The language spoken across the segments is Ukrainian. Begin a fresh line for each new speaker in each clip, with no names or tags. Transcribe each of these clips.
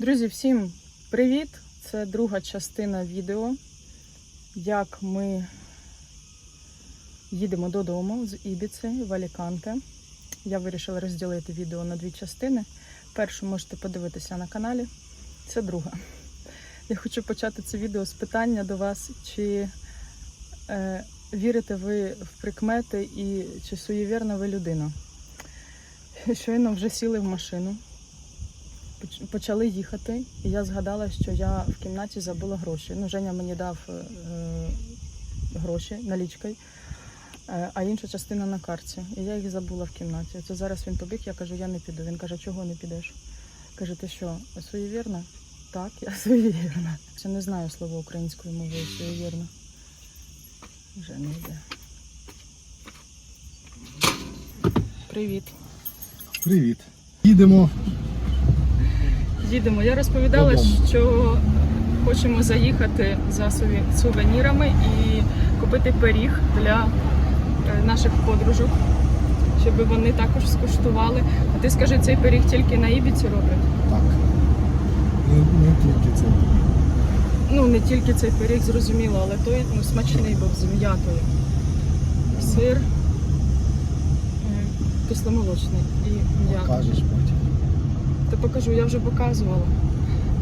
Друзі, всім привіт! Це друга частина відео, як ми їдемо додому з Ібіці в Аліканте. Я вирішила розділити відео на дві частини. Першу можете подивитися на каналі, це друга. Я хочу почати це відео з питання до вас, чи е, вірите ви в прикмети і чи суєвірна ви людина. Щойно вже сіли в машину почали їхати, і я згадала, що я в кімнаті забула гроші. Ну, Женя мені дав е, е, гроші налічкою, е, а інша частина на карті. І я їх забула в кімнаті. Це зараз він побіг, я кажу, я не піду. Він каже, чого не підеш? Каже, ти що, суєвірна? Так, я суєвірна. Ще не знаю слово українською мовою суєвірна. Вже не йде. Привіт.
Привіт. Їдемо.
Їдемо. Я розповідала,
Додому.
що хочемо заїхати за сувенірами і купити пиріг для е, наших подружок, щоб вони також скуштували. А ти скажи, цей пиріг тільки на Ібіці роблять?
Так. Не, не тільки це.
Ну, не тільки цей пиріг, зрозуміло, але той ну, смачний був з м'ятою. Сир е, кисломолочний і м'ята.
Потім.
Покажу, я вже показувала.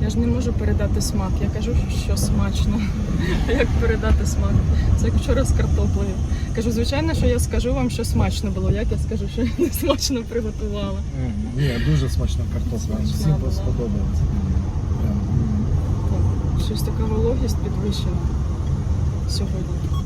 Я ж не можу передати смак. Я кажу, що смачно. А як передати смак? Це як вчора з картоплею. Кажу, звичайно, що я скажу вам, що смачно було. Як я скажу, що я не смачно приготувала.
М, Ні, дуже смачна картопля. Всім.
Так, щось така вологість підвищена сьогодні.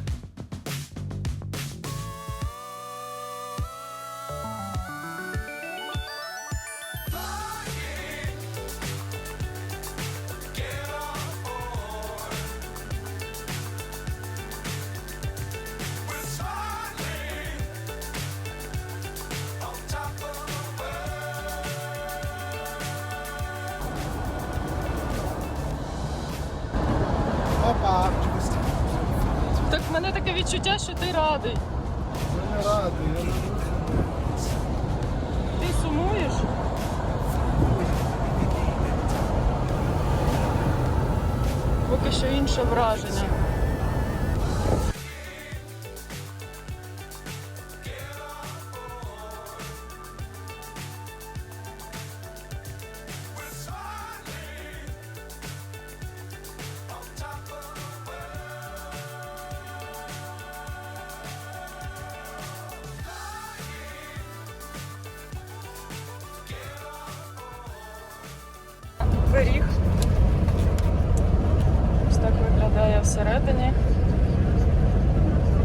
В мене таке відчуття, що ти радий.
Я не радий, я не
Ти сумуєш? Поки що інше враження. Пиріг. Ось так виглядає всередині.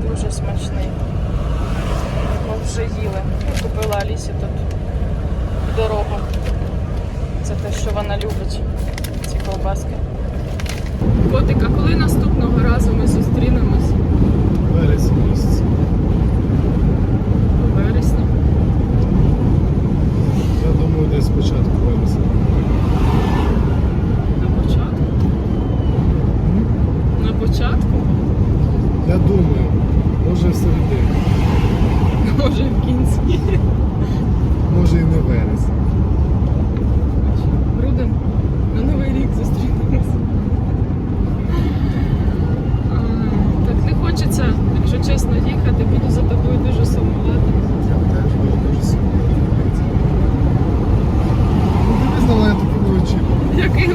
Дуже смачний. Ми вже їли. Купила Алісі тут в дорогу. Це те, що вона любить, ці ковбаски. Котик, а коли наступного разу ми зустрінемось
вересень місяць.
у вересні?
Я думаю, десь спочатку вересня.
На початку? На початку?
Я думаю, може в середині,
Може в кінці.
може і не вересень.
Грудем на Новий рік зустрінемось. А, Так не хочеться, якщо чесно, їхати, буду за тобою дуже сумувати.
Я теж буду дуже сумний. Ну, ти визнала, я таки не очікував.
Яким?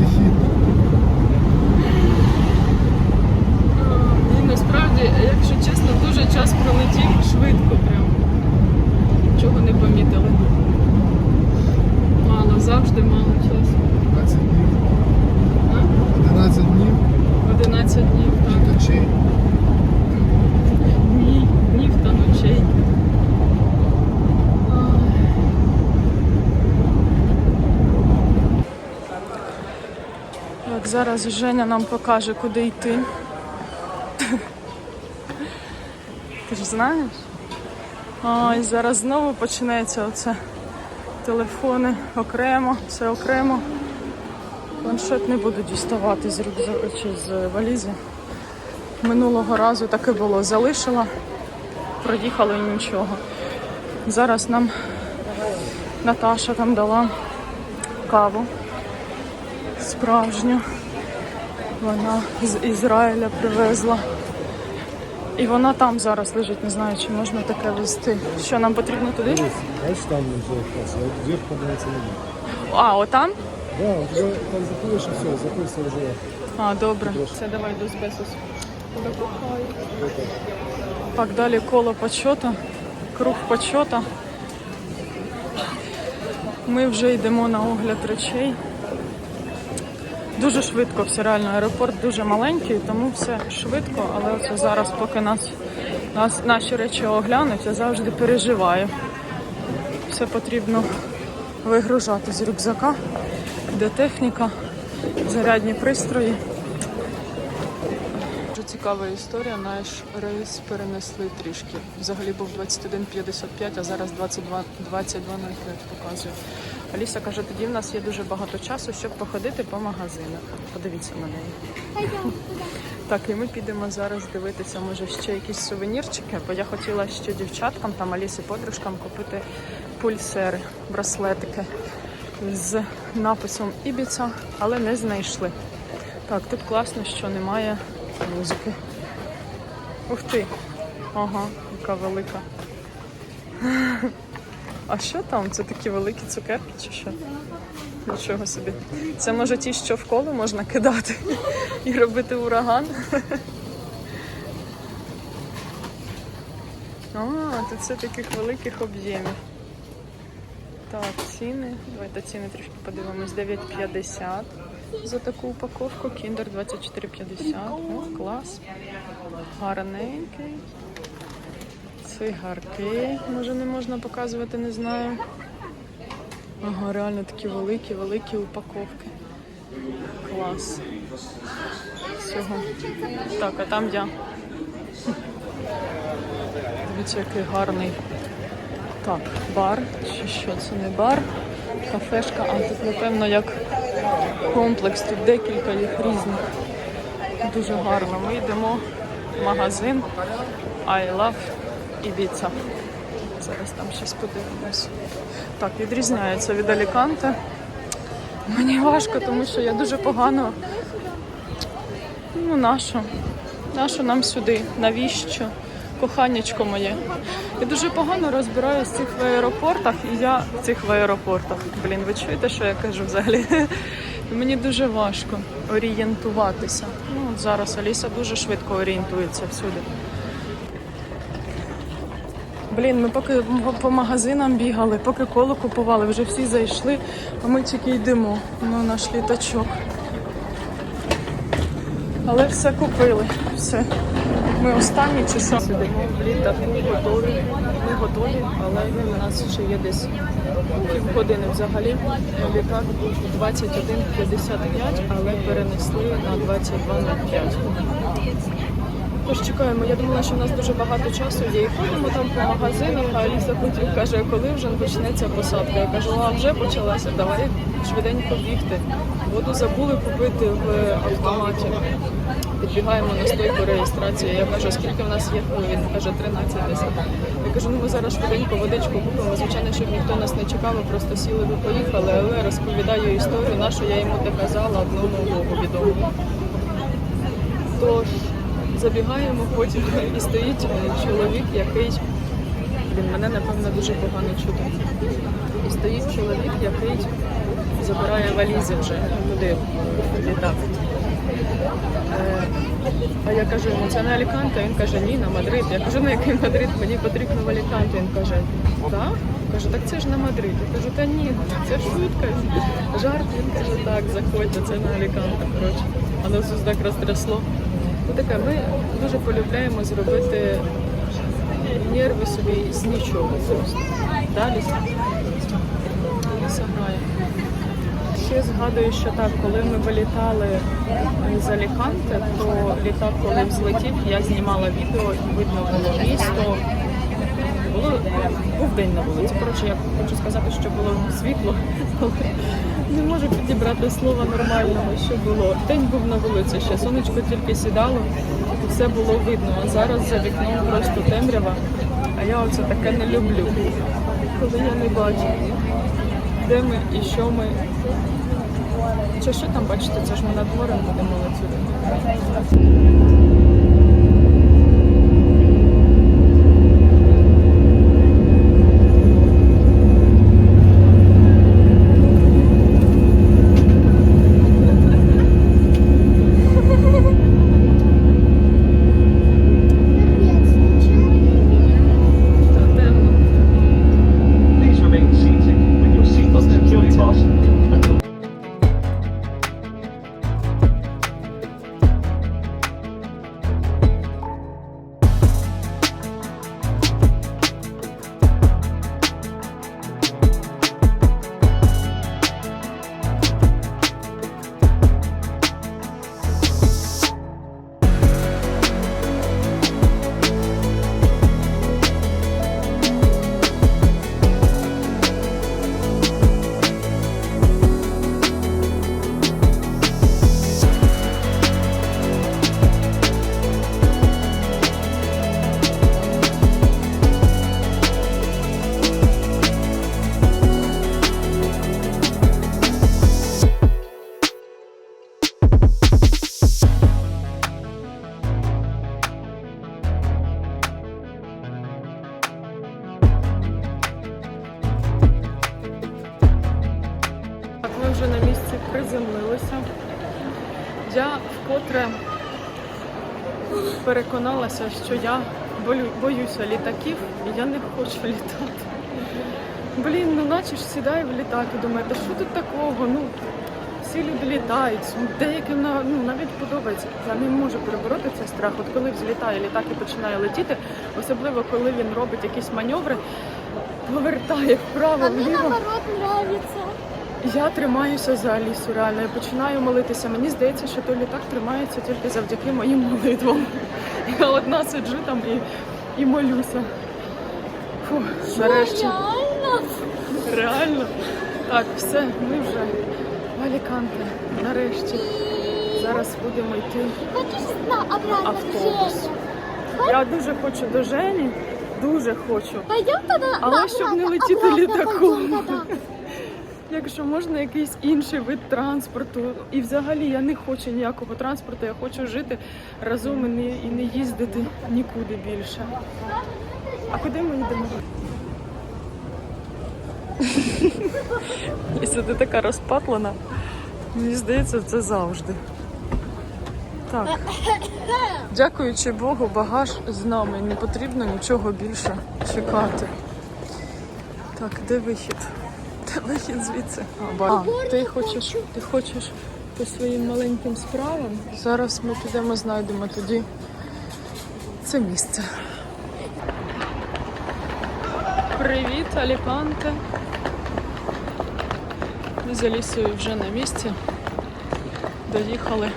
Єхідно.
А, І насправді, якщо чесно, дуже час пролетів швидко прям. Чого не помітили. Мало, завжди мало часу.
20 днів.
А?
11 днів
11 днів, так.
ночей.
Дні, днів та ночей. Так, зараз Женя нам покаже, куди йти. Ти ж знаєш? Ой, зараз знову почнеться оце телефони окремо, все окремо. Планшет не буду діставати з рюкзака чи з валізи. Минулого разу таке було. Залишила, проїхала і нічого. Зараз нам Наташа там дала каву справжню. Вона з Ізраїля привезла. І вона там зараз лежить, не знаю, чи можна таке вести. Що нам потрібно туди?
Там вже клас, а
отам?
Да, у тебе там заходиш і все, заходишся вже.
А, добре. Все, давай до Збесус. Так, далі коло почота, круг почота. Ми вже йдемо на огляд речей. Дуже швидко все реально. Аеропорт дуже маленький, тому все швидко, але оце зараз, поки нас, нас наші речі оглянуть, я завжди переживаю. Все потрібно вигружати з рюкзака, де техніка, зарядні пристрої. Цікава історія. Наш рейс перенесли трішки. Взагалі був 21.55, а зараз 22 22.05 показує. Аліса каже, тоді в нас є дуже багато часу, щоб походити по магазинах. Подивіться на неї. Так, і ми підемо зараз дивитися, може, ще якісь сувенірчики, бо я хотіла ще дівчаткам, там Алісі подружкам купити пульсери, браслетики з написом Ібіца, але не знайшли. Так, тут класно, що немає музики. Ух ти! Ага, яка велика. А що там? Це такі великі цукерки чи що? Нічого собі. Це може ті, що в коло можна кидати і робити ураган. А, тут це таких великих об'ємів. Так, ціни. Давайте ціни трішки подивимось. 9,50 за таку упаковку. Kinder 24,50. О, клас. Гарненький. Цигарки. Може не можна показувати, не знаю. Ага, реально такі великі, великі упаковки. Клас. Всього. Так, а там я. Дивіться, який гарний. Так, бар. Чи що це не бар? Кафешка, а тут, напевно, як комплекс. Тут декілька їх різних. Дуже гарно. Ми йдемо в магазин I Love Ibiza. Зараз там щось подивимось. Так, відрізняється від Аліканте. Мені важко, тому що я дуже погано. Ну, нащо? Нащо нам сюди? Навіщо? Коханнячко моє. Я дуже погано розбираюсь в цих в аеропортах, і я в цих в аеропортах. Блін, ви чуєте, що я кажу взагалі? Мені дуже важко орієнтуватися. Ну, от зараз Аліса дуже швидко орієнтується всюди. Блін, ми поки по магазинам бігали, поки коло купували, вже всі зайшли, а ми тільки йдемо. Ну, наш літачок. Але все купили. Все. Ми останні часа сидимо в літаку, готові. Ми готові, але у нас ще є десь півгодини взагалі. Літак був 21.55, але перенесли на 22.05. Тож чекаємо. Я думала, що в нас дуже багато часу є. І ходимо там по магазинах, а Аліса потім каже, коли вже почнеться посадка. Я кажу, а вже почалася, давай швиденько бігти. Воду забули купити в автоматі. Підбігаємо на стойку реєстрації. Я кажу, скільки в нас є хвилин? Він каже, 13 десь. Я кажу, ну ми зараз швиденько водичку купимо. Звичайно, щоб ніхто нас не чекав, просто сіли би поїхали, але розповідаю історію, нашу я йому доказала одному Богу. Тож забігаємо потім і стоїть е, чоловік, який він мене напевно дуже погано чути. І стоїть чоловік, який забирає валізи вже туди в літак. Е, А я кажу йому, це не Аліканте, він каже, ні, на Мадрид. Я кажу, на який Мадрид? Мені потрібно в Аліканте. Він каже, так? Каже, так це ж на Мадрид. Я кажу, та ні, це шутка, жарт. Він каже, так, заходьте, це на Аліканте. Коротше, а нас ось так розтрясло. Ну ми дуже полюбляємо зробити нерви собі з нічого. Далі грає. Ще згадую, що так, коли ми вилітали з Аліканте, то літак, коли взлетів, я знімала відео і видно було місто. Було був день на вулиці. Коротше, я хочу сказати, що було світло, не можу підібрати слова нормального, що було. День був на вулиці, ще сонечко тільки сідало, все було видно. А зараз за вікном просто темрява. А я оце таке не люблю. Коли я не бачу, де ми і що ми. Чи що там бачите, це ж ми над морем будемо отсюди. Переконалася, що я боюся літаків і я не хочу літати. Блін, ну наче ж сідаю в літак і думаю, та що тут такого? Ну, всі люди літають, деяким ну, навіть подобається. Я не можу перебороти цей страх. От коли взлітає літак і починає летіти, особливо коли він робить якісь маневри, повертає вправо, вліво.
наоборот нравится.
Я тримаюся за Алісу, реально. Я починаю молитися. Мені здається, що той літак тримається тільки завдяки моїм молитвам. Я одна сиджу там і, і молюся. Фу, нарешті.
Реально?
Реально. Так, все, ми вже в Аліканте. Нарешті. Зараз будемо йти.
На
Автобус. Я дуже хочу до Жені, дуже хочу. Але щоб не летіти літаком. Якщо можна якийсь інший вид транспорту, і взагалі я не хочу ніякого транспорту, я хочу жити разом і не, і не їздити нікуди більше. А куди ми йдемо? Якщо ти така розпатлена, мені здається, це завжди. Так. Дякуючи Богу, багаж з нами. Не потрібно нічого більше чекати. Так, де вихід? Де вихід звідси? А, а ти хочеш, ти хочеш по своїм маленьким справам? Зараз ми підемо, знайдемо тоді це місце. Привіт, Аліканте. Ми з Алісою вже на місці. Доїхали.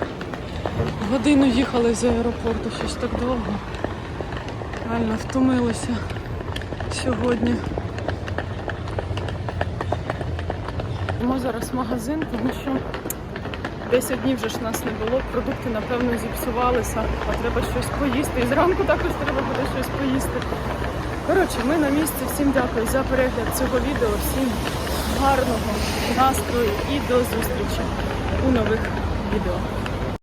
Годину їхали з аеропорту, щось так довго. Реально втомилися сьогодні. Йдемо зараз в магазин, тому що 10 днів вже ж нас не було, продукти напевно зіпсувалися, а треба щось поїсти. І зранку також треба буде щось поїсти. Коротше, ми на місці. Всім дякую за перегляд цього відео. Всім гарного настрою і до зустрічі у нових відео.